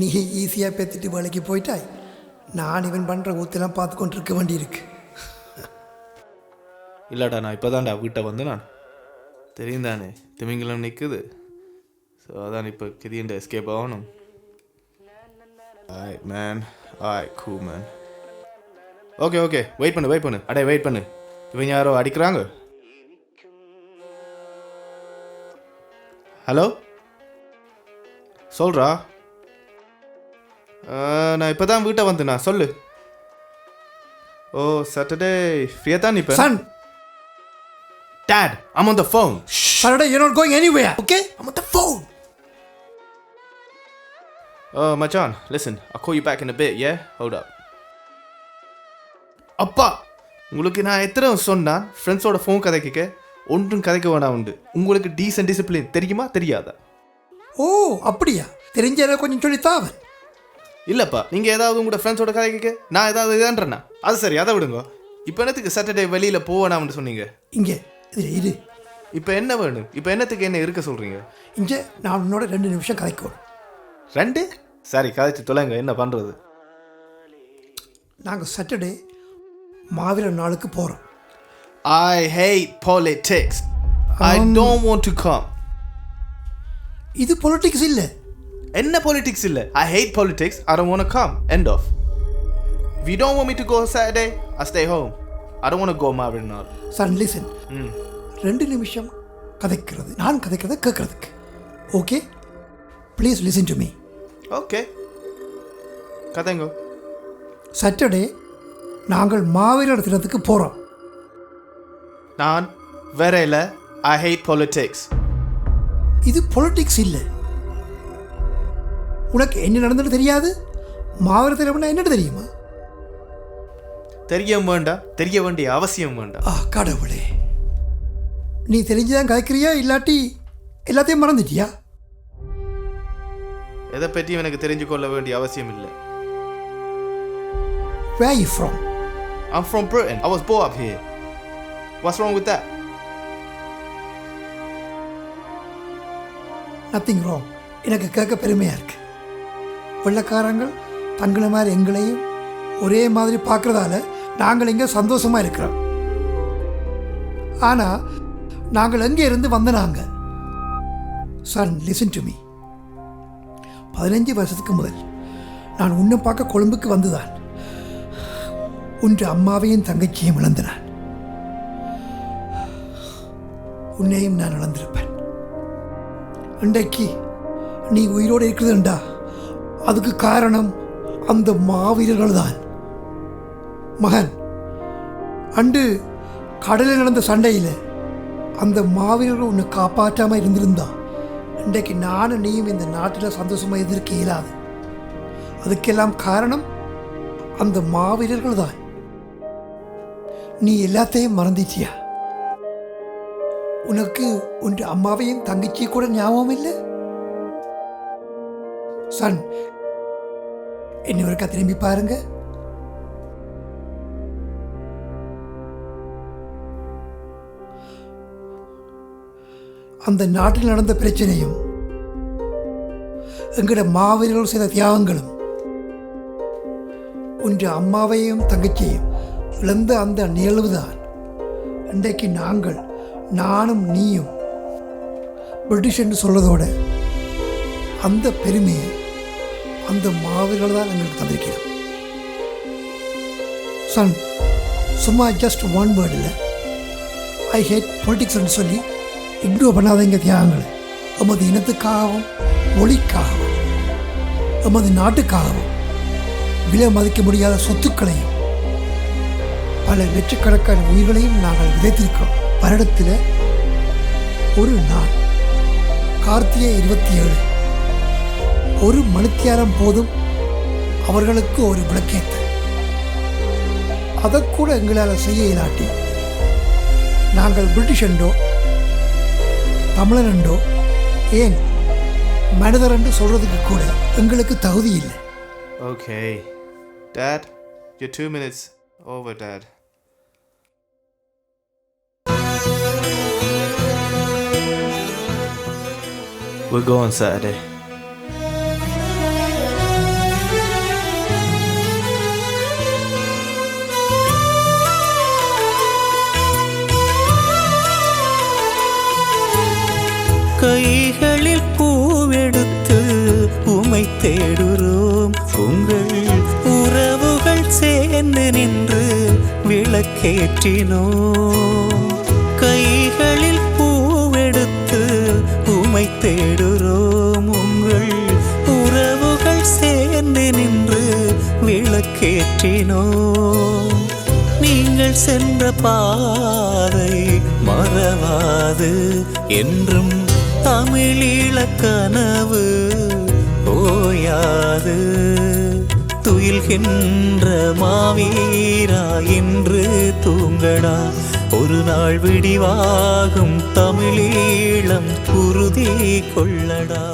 நீ ஈஸியாக பேத்திட்டு வேலைக்கு போயிட்டாய். நான் இவன் பண்ணுற ஊத்தெல்லாம் பார்த்து கொண்டு இருக்க வேண்டியிருக்கு. இல்லைடா நான் இப்போ தான்டா வீட்டை வந்து நான் தெரியும் தானே திமிங்கலம் நிற்குது ஸோ அதான் இப்போ கிதியண்ட எஸ்கேப் ஆகணும். ஆய் மேன் ஆய் கூ மேன் ஓகே ஓகே வெயிட் பண்ணு வெயிட் பண்ணு. அடே வெயிட் பண்ணு. இவங்க யாரோ அடிக்கிறாங்க? ஹலோ சொல்றா. நான் இப்போ தான் வீட்டை வந்தேண்ணா சொல்லு. ஓ சாட்டர்டே ஃப்ரீயாக தான் இப்போ? Son Dad, I'm on the phone. Saturday, you're not going anywhere, okay? I'm on the phone. Uh, Majan, listen, I'll call you back in a bit, yeah? Hold up. அப்பா. உங்களுக்கு நான் எத்தனை சொன்னா ஃப்ரெண்ட்ஸோட ஃபோன் கதைக்க ஒன்றும் கதைக்க வேணாம் உண்டு. உங்களுக்கு டீசன்ட் டிசிப்ளின் தெரியுமா தெரியாதா? ஓ அப்படியா? தெரிஞ்சதை கொஞ்சம் சொல்லித்தாவன் இல்லைப்பா நீங்கள் ஏதாவது உங்களோட ஃப்ரெண்ட்ஸோட கதைக்க நான் ஏதாவது இதான்றேன்னா அது சரி அதை விடுங்க. இப்போ என்னத்துக்கு சாட்டர்டே வெளியில் போவேணாம்னு சொன்னீங்க? இங்கே இது இப்போ என்ன வேணும்? இப்போ என்னத்துக்கு என்ன இருக்க சொல்கிறீங்க இங்கே நான் உன்னோட ரெண்டு நிமிஷம் கதைக்கணும் ரெண்டு? சரி கதைச்சு தொலைங்க என்ன பண்ணுறது நாங்கள் சாட்டர்டே மாவீரர் நாளுக்கு போகிறோம் I hate politics. I don't want to come. இது பொலிட்டிக்ஸ் இல்லை. என்ன politics இல்ல I hate politics. I don't want to come. End of. If you don't want me to go Saturday, I stay home. I don't want to go Marvin now. Son listen ம் ரெண்டு நிமிஷம் கதைக்கிறது நான் கதைக்கிறத கேட்கறதுக்கு okay please listen to me okay கதைங்கோ Saturday நாங்கள் மாவீரர் தினத்துக்கு போகிறோம் நான் வேற இல்ல I hate politics. இது பொலிட்டிக்ஸ் இல்லை உனக்கு என்ன நடந்தது தெரியாது? மாவீரர் தினம்னா என்னன்னு தெரியுமா? தெரிய வேண்டாம் தெரிய வேண்டிய அவசியம் வேண்டாம் ஆ கடவுளே. நீ தெரிஞ்சுதான் கதைக்கிறியா இல்லாட்டி எல்லாத்தையும் மறந்துட்டியா? எதை பற்றியும் எனக்கு தெரிஞ்சு கொள்ள வேண்டிய அவசியம் இல்லை. Where you from? I'm from Britain. I was brought up here. What's wrong with that? Nothing wrong எனக்கு கேட்க பெருமையாக இருக்கு. வெள்ளக்காரங்கள் தங்களை மாதிரி எங்களையும் ஒரே மாதிரி பார்க்குறதால நாங்கள் இங்கே சந்தோஷமாக இருக்கிறோம். ஆனால் நாங்கள் எங்கே இருந்து வந்த நாங்கள் சன் லிசன் டு மீ பதினஞ்சு வருஷத்துக்கு முதல் நான் உன்னை பார்க்க கொழும்புக்கு வந்துதான். உன்று அம்மாவையும் தங்கச்சியையும் இழந்தினான் உன்னையும் நான் இழந்திருப்பேன். இன்றைக்கு நீ உயிரோடு இருக்குதுண்டா அதுக்கு காரணம் அந்த மாவீரர்கள் தான் மகன் அன்று கடலில் நடந்த சண்டையில் அந்த மாவீரர்கள் உன்னை காப்பாற்றாமல் இருந்திருந்தா. இன்றைக்கு நானும் நீயும் இந்த நாட்டில் சந்தோஷமாக எதிர்க்க இயலாது. அதுக்கெல்லாம் காரணம் அந்த மாவீரர்கள் தான் நீ எல்லாத்தையும் மறந்துச்சியா உனக்கு உன் அம்மாவையும் தங்கச்சியும் கூட ஞாபகம் இல்லை சன் என்ன ஒருக்கா திரும்பி பாருங்க. அந்த நாட்டில் நடந்த பிரச்சனையும் எங்களோட மாவீரர்கள் செய்த தியாகங்களும் உன்ற அம்மாவையும் தங்கச்சியையும் இழந்த அந்த நிகழ்வுதான் இன்றைக்கு நாங்கள் நானும் நீயும் பிரிட்டிஷ் என்று சொல்வதோடு அந்த பெருமையை அந்த மாவீரர்கள் தான் எங்களுக்கு தந்திருக்கிறோம். சன் சும்மா ஜஸ்ட் ஒன் வேர்டு இல்லை. ஐ ஹேட் பொலிட்டிக்ஸ்னு சொல்லி இக்னோர் பண்ணாதீங்க தியாகங்களை. எமது இனத்துக்காகவும் மொழிக்காகவும் எமது நாட்டுக்காகவும் விலை மதிக்க முடியாத சொத்துக்களையும் பல லட்சக்கணக்கான உயிர்களையும் நாங்கள் விதைத்திருக்கிறோம். வருடத்தில் ஒரு நாள் கார்த்திகை இருபத்தி ஏழு. ஒரு மணித்தியாரம் போதும் அவர்களுக்கு ஒரு விளக்கேற்ற அதைக்கூட எங்களால் செய்ய இயலாட்டி நாங்கள் பிரிட்டிஷ் என்றோ தமிழன் என்றோ ஏன் மனிதர் என்று சொல்றதுக்கு கூட எங்களுக்கு தகுதி இல்லை Okay. Dad, you're two minutes over, Dad. We're going Saturday. தேடுறோம். உங்கள் உறவுகள் சேர்ந்து நின்று விளக்கேற்றினோம். கைகளில் பூவெடுத்து உமை தேடுறோம். உங்கள் உறவுகள் சேர்ந்து நின்று விளக்கேற்றினோம். நீங்கள் சென்ற பாதை மறவாது. என்றும் தமிழீழ கனவு ஓயாது துயில்கின்ற மாவீரா என்று தூங்கடா. ஒரு நாள் விடிவாகும் தமிழீழம் குருதி கொள்ளடா.